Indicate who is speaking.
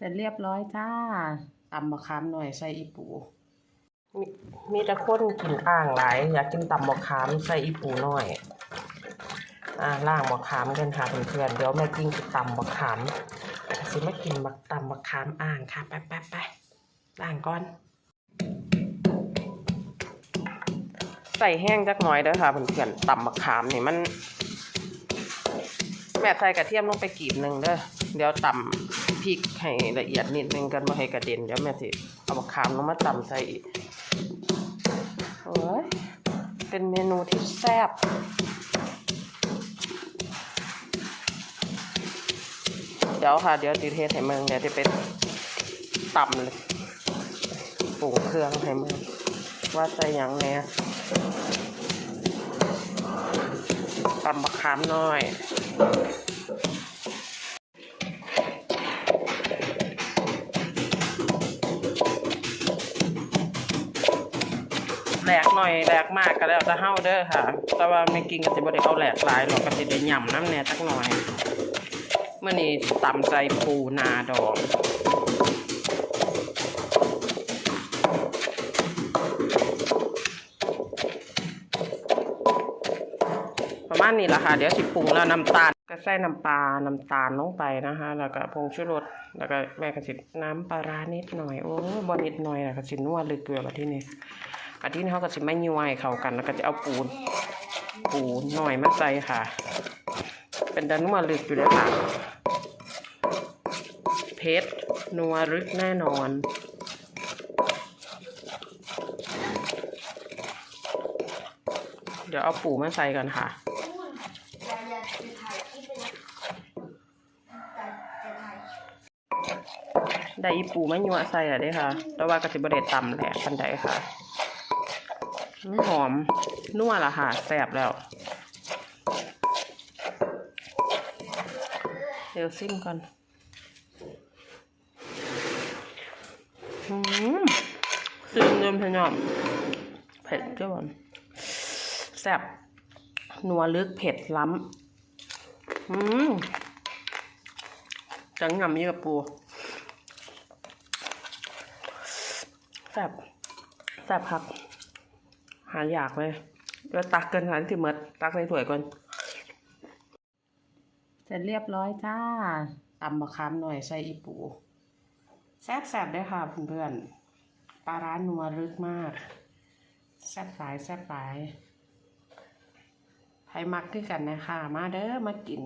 Speaker 1: เสร็จเรียบร้อยจ้าตำมะขามหน่อยใส่อีปูมีมีแต่คนกินอ่างหลาย อยากกินตำมะขามใส่อีปูหน่อย อ่าล่างมะขามกันค่ะเพื่อนๆเดี๋ยวแม่กินกับตำมะขามสิมากินมักตำมะขามอ่างค่ะไปไปไปล่างก่อน ใส่แห้งจักหน่อยเด้อค่ะเพื่อนๆตำมะขามนี่มัน แม่ใส่กระเทียมลงไปกีบหนึ่งเด้อเดี๋ยวตำพริกให้ละเอียดนิดนึงกันมาให้กระเด็นเดี๋ยวแม่สิเอามะขามลงมาตำใส่อีกโอ้ยเป็นเมนูที่แซ่บเดี๋ยวค่ะ เดี๋ยวตีเทสให้เมืองเดี๋ยวจะไปตำเลยปรุงเครื่องให้เมืองว่าใส่ยังเนี่ยตำมะขามหน่อย แหลกหน่อยแหลกมากก็แล้วจะเฮาเด้อค่ะ แต่ว่าไม่กินก็สิบ่ได้เอาแหลกหลายหรอกก็สิได้ย่ำน้ำแหน่จักหน่อยเมื่อนี้ตำใจปูนาดองประมาณนี้แหละค่ะ เดี๋ยวสิปรุงแล้วน้ำตาลก็ใส่น้ำปลา น้ำตาลลงไปนะคะ แล้วก็ผงชูรส แล้วก็แม่ก็สิน้ำปลาร้านิดหน่อย โอ้บ่นิดหน่อยนะก็สินัวลึกเกลือมาที่นี่ อาทิตย์นี้เขาก็สิไม่ย่วยเข้ากันแล้วก็จะเอาปูน ปูหน่อยมาใส่ค่ะ เป็นดันนัวลึกอยู่เลยค่ะเพชรนัวลึกแน่นอนเดี๋ยวเอาปูมาใส่กันค่ะ
Speaker 2: อย่าอย่าจะ
Speaker 1: ได้ปูไม่ยัวใส่อะเด้ค่ะ แต่ว่ากระสิบเดตำแหลกคันใดค่ะ หอมนัวละค่ะแซบแล้วเดี๋ยวซิมก่อนอืมซิมเดิมพะยอมเผ็ดเจ้าบอนแซบนัวลึกเผ็ดล้ำอืมจังหยำยี่กับปูแซบแซบครับ หาอยากเลยเดี๋ยวตักเกินหันที่หมดตักใส่ถ้วยก่อนเสร็จเรียบร้อยจ้าตำมะขามหน่อยใส่อีปูแซ่บแซ่บได้ค่ะเพื่อนๆปลาร้านัวลึกมาก แซ่บหลายแซ่บหลายใครมักคือกันนะคะ มาเด้อมากิน